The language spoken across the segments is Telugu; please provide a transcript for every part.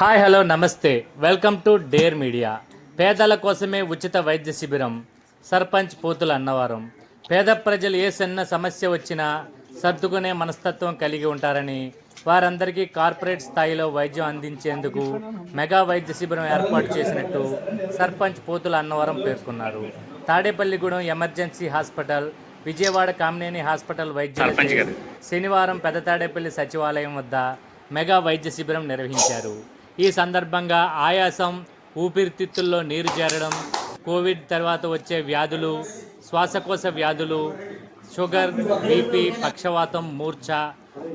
హాయ్ హలో నమస్తే. Welcome to dare media. పేదల కోసమే ఉచిత వైద్య శిబిరం. సర్పంచ్ పోతుల అన్నవరం. పేద ప్రజలు ఏ చిన్న సమస్య వచ్చినా సర్దుకునే మనస్తత్వం కలిగి ఉంటారని వారందరికీ కార్పొరేట్ స్థాయిలో వైద్యం అందించేందుకు మెగా వైద్య శిబిరం ఏర్పాటు చేసినట్టు సర్పంచ్ పోతుల అన్నవరం పేర్కొన్నారు. Tadepalligudem emergency hospital Vijayawada Kamineni hospital వైద్యులు శనివారం పెదతాడేపల్లి సచివాలయం వద్ద మెగా వైద్య శిబిరం నిర్వహించారు. ఈ సందర్భంగా ఆయాసం ఊపిరితిత్తుల్లో నీరు చేరడం కోవిడ్ తర్వాత వచ్చే వ్యాధులు శ్వాసకోశ వ్యాధులు షుగర్ బీపీ పక్షవాతం మూర్ఛ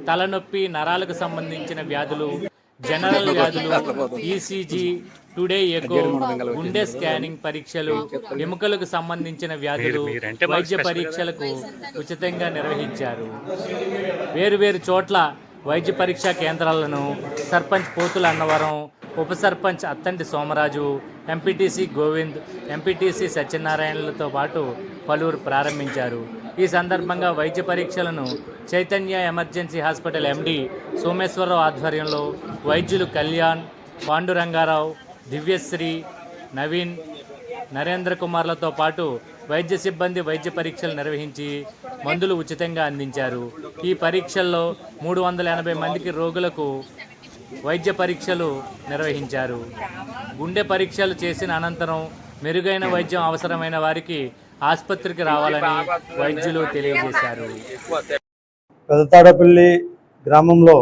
తలనొప్పి నరాలకు సంబంధించిన వ్యాధులు జనరల్ వ్యాధులు ఈసీజీ టుడే ఎకో గుండె స్కానింగ్ పరీక్షలు ఎముకలకు సంబంధించిన వ్యాధులు వైద్య పరీక్షలకు ఉచితంగా నిర్వహించారు. వేరు వేరు చోట్ల వైద్య పరీక్షా కేంద్రాలను సర్పంచ్ పోతుల అన్నవరం ఉప సర్పంచ్ అత్తంటి సోమరాజు ఎంపీటీసీ గోవింద్ ఎంపీటీసీ సత్యనారాయణలతో పాటు పలువురు ప్రారంభించారు. ఈ సందర్భంగా వైద్య పరీక్షలను Chaitanya emergency hospital MD Someswararao ఆధ్వర్యంలో వైద్యులు కళ్యాణ్ పాండురంగారావు దివ్యశ్రీ నవీన్ నరేంద్ర కుమార్లతో పాటు వైద్య సిబ్బంది వైద్య పరీక్షలు నిర్వహించి మందులు ఉచితంగా అందించారు. ఈ పరీక్షల్లో మూడు వందల ఎనభై మందికి రోగులకు వైద్య పరీక్షలు నిర్వహించారు. గుండె పరీక్షలు చేసిన అనంతరం మెరుగైన వైద్యం అవసరమైన వారికి ఆసుపత్రికి రావాలని వైద్యులు తెలియజేశారు. పెదతాడపల్లి గ్రామంలో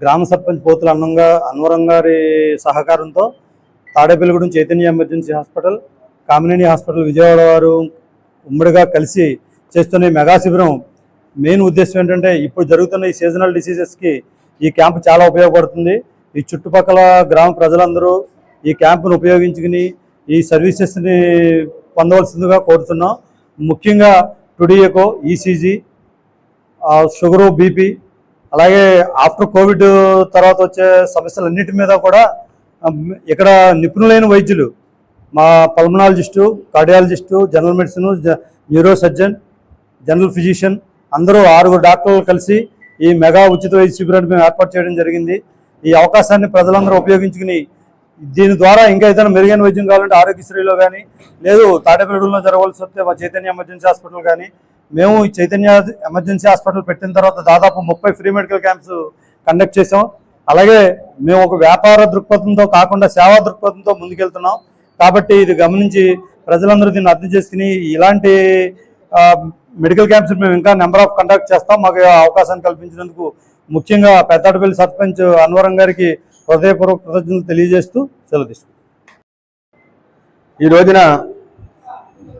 గ్రామ సర్పంచ్ పోతుల అన్నంగా అన్వరం గారి సహకారంతో Tadepalligudem Chaitanya emergency hospital Kamineni hospital Vijayawada వారు ఉమ్మడిగా కలిసి చేస్తున్న ఈ మెగా శిబిరం మెయిన్ ఉద్దేశం ఏంటంటే ఇప్పుడు జరుగుతున్న ఈ సీజనల్ డిసీజెస్కి ఈ క్యాంప్ చాలా ఉపయోగపడుతుంది. ఈ చుట్టుపక్కల గ్రామ ప్రజలందరూ ఈ క్యాంపును ఉపయోగించుకుని ఈ సర్వీసెస్ని పొందవలసిందిగా కోరుతున్నాం. ముఖ్యంగా two D echo ECG sugar BP అలాగే ఆఫ్టర్ కోవిడ్ తర్వాత వచ్చే సమస్యలన్నిటి మీద కూడా ఇక్కడ నిపుణులైన వైద్యులు మా pulmonologist cardiologist general medicine neuro surgeon general physician అందరూ ఆరుగురు డాక్టర్లు కలిసి ఈ మెగా ఉచిత వైద్య శిబిరాన్ని మేము ఏర్పాటు చేయడం జరిగింది. ఈ అవకాశాన్ని ప్రజలందరూ ఉపయోగించుకుని దీని ద్వారా ఇంకా ఏదైనా మెరుగైన వైద్యం కావాలంటే ఆరోగ్యశ్రీలో కానీ లేదు తాడేపల్లిలో జరగవలసి వస్తే మా చైతన్య ఎమర్జెన్సీ హాస్పిటల్ కానీ మేము చైతన్య ఎమర్జెన్సీ హాస్పిటల్ పెట్టిన తర్వాత దాదాపు ముప్పై ఫ్రీ మెడికల్ క్యాంప్స్ కండక్ట్ చేసాం అలాగే మేము ఒక వ్యాపార దృక్పథంతో కాకుండా సేవా దృక్పథంతో ముందుకెళ్తున్నాం. కాబట్టి ఇది గమనించి ప్రజలందరూ దీన్ని అర్థం చేసుకుని ఇలాంటి మెడికల్ క్యాంప్స్ మేము ఇంకా నెంబర్ ఆఫ్ కండక్ట్ చేస్తాం. మాకు అవకాశం అవకాశాన్ని కల్పించినందుకు ముఖ్యంగా పెద్దాటపల్లి సర్పంచ్ అన్వరం గారికి హృదయపూర్వక కృతజ్ఞతలు తెలియజేస్తూ సెలవు తీసుకుంటాం ఈ రోజున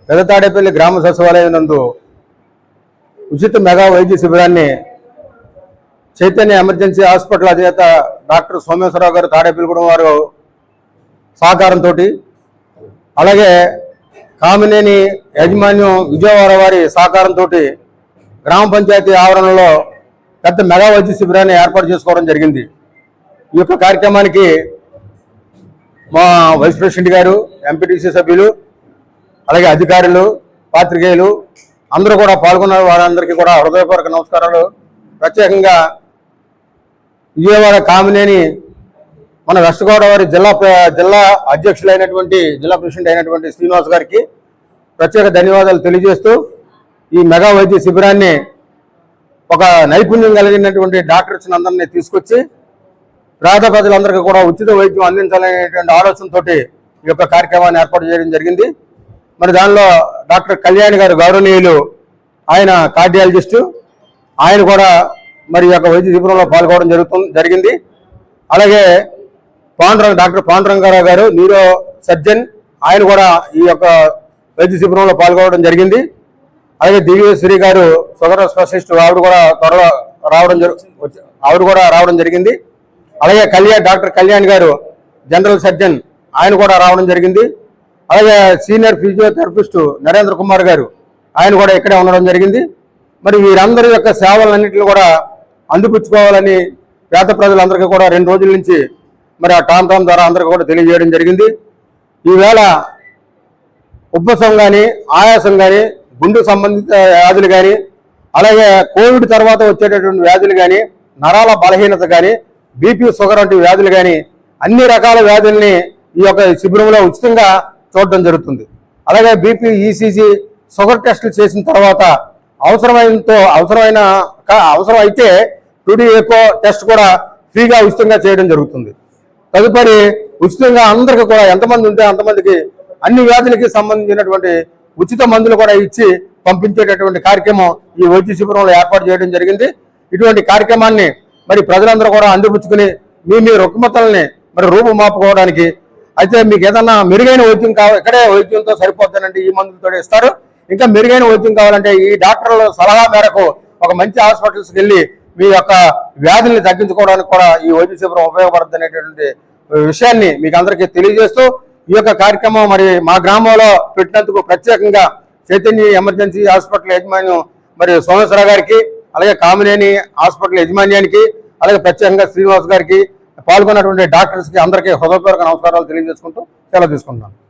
పెదతాడేపల్లి గ్రామ సచివాలయం నందు ఉచిత మెగా వైద్య శిబిరాన్ని చైతన్య ఎమర్జెన్సీ హాస్పిటల్ అధినేత డాక్టర్ సోమేశ్వరరావు గారు తాడేపల్లిగూడెం వారు సహకారంతో అలాగే కామినేని యాజమాన్యం విజయవాడ వారి సహకారంతో గ్రామ పంచాయతీ ఆవరణలో పెద్ద మెగా వైద్య శిబిరాన్ని ఏర్పాటు చేసుకోవడం జరిగింది. ఈ యొక్క కార్యక్రమానికి మా వైస్ ప్రెసిడెంట్ గారు ఎంపీటీసీ సభ్యులు అలాగే అధికారులు పాత్రికేయులు అందరూ కూడా పాల్గొన్న వారందరికీ కూడా హృదయపూర్వక నమస్కారాలు. ప్రత్యేకంగా విజయవాడ కామినేని మన వెస్ట్ గోదావరి జిల్లా జిల్లా అధ్యక్షులైనటువంటి జిల్లా ప్రెసిడెంట్ అయినటువంటి శ్రీనివాస్ గారికి ప్రత్యేక ధన్యవాదాలు తెలియజేస్తూ ఈ మెగా వైద్య శిబిరాన్ని ఒక నైపుణ్యం కలిగినటువంటి డాక్టర్స్ అందరినీ తీసుకొచ్చి పేద ప్రజలందరికీ కూడా ఉచిత వైద్యం అందించాలనేటువంటి ఆలోచనతో ఈ యొక్క కార్యక్రమాన్ని ఏర్పాటు చేయడం జరిగింది. మరి దానిలో డాక్టర్ కళ్యాణ్ గారు గౌరవనీయులు ఆయన కార్డియాలజిస్టు ఆయన కూడా మరి ఈ యొక్క వైద్య శిబిరంలో పాల్గొనడం జరుగుతుంది జరిగింది. అలాగే పాండురంగ డాక్టర్ పాండురంగారావు గారు న్యూరో సర్జన్ ఆయన కూడా ఈ యొక్క వైద్య శిబిరంలో పాల్గొనడం జరిగింది. అలాగే దివ్యశ్రీ గారు సుగర స్పెషలిస్ట్ ఆవిడ కూడా త్వరలో రావడం ఆవిడ కూడా రావడం జరిగింది. అలాగే కళ్యాణ్ డాక్టర్ కళ్యాణ్ గారు జనరల్ సర్జన్ ఆయన కూడా రావడం జరిగింది. అలాగే సీనియర్ ఫిజియోథెరపిస్ట్ నరేంద్ర కుమార్ గారు ఆయన కూడా ఇక్కడే ఉండడం జరిగింది. మరి వీరందరి యొక్క సేవలన్నింటినీ కూడా అందిపుచ్చుకోవాలని పేద ప్రజలందరికీ కూడా రెండు రోజుల నుంచి మరి ఆ టామ్ టామ్ ద్వారా అందరికీ కూడా తెలియజేయడం జరిగింది. ఈవేళ ఉబ్బసం కానీ ఆయాసం కానీ గుండె సంబంధిత వ్యాధులు కానీ అలాగే కోవిడ్ తర్వాత వచ్చేటటువంటి వ్యాధులు కానీ నరాల బలహీనత కానీ బీపీ షుగర్ వంటి వ్యాధులు కానీ అన్ని రకాల వ్యాధుల్ని ఈ యొక్క శిబిరంలో ఉచితంగా చూడటం జరుగుతుంది. అలాగే బీపీ ఈసీజీ షుగర్ టెస్టులు చేసిన తర్వాత అవసరమైనతో అవసరమైన అవసరం అయితే టూడీ ఎకో టెస్ట్ కూడా ఫ్రీగా ఉచితంగా చేయడం జరుగుతుంది. తదుపరి ఉచితంగా అందరికి కూడా ఎంతమంది ఉంటే అంతమందికి అన్ని వ్యాధులకి సంబంధించినటువంటి ఉచిత మందులు కూడా ఇచ్చి పంపించేటటువంటి కార్యక్రమం ఈ వైద్య శిబిరంలో ఏర్పాటు చేయడం జరిగింది. ఇటువంటి కార్యక్రమాన్ని మరి ప్రజలందరూ కూడా అందిపుచ్చుకుని మీ మీ రుగ్మతల్ని మరి రూపుమాపుకోవడానికి అయితే మీకు ఏదన్నా మెరుగైన వైద్యం కావాలి ఇక్కడే వైద్యంతో సరిపోతానంటే ఈ మందులతో ఇస్తారు. ఇంకా మెరుగైన వైద్యం కావాలంటే ఈ డాక్టర్ల సలహా మేరకు ఒక మంచి హాస్పిటల్స్కి వెళ్ళి మీ యొక్క వ్యాధుల్ని తగ్గించుకోవడానికి కూడా ఈ వైద్య శిబిరం ఉపయోగపడుతుంది విషయాన్ని మీకు అందరికీ తెలియజేస్తూ ఈ యొక్క కార్యక్రమం మరి మా గ్రామంలో పెట్టినందుకు ప్రత్యేకంగా చైతన్య ఎమర్జెన్సీ హాస్పిటల్ యజమాన్యం మరి సోమేశ్వర గారికి అలాగే కామినేని హాస్పిటల్ యజమాన్యానికి అలాగే ప్రత్యేకంగా శ్రీనివాస్ గారికి పాల్గొన్నటువంటి డాక్టర్స్కి అందరికీ హృదయపూర్వక నమస్కారాలు తెలియజేసుకుంటూ సెలవు తీసుకుంటున్నాను.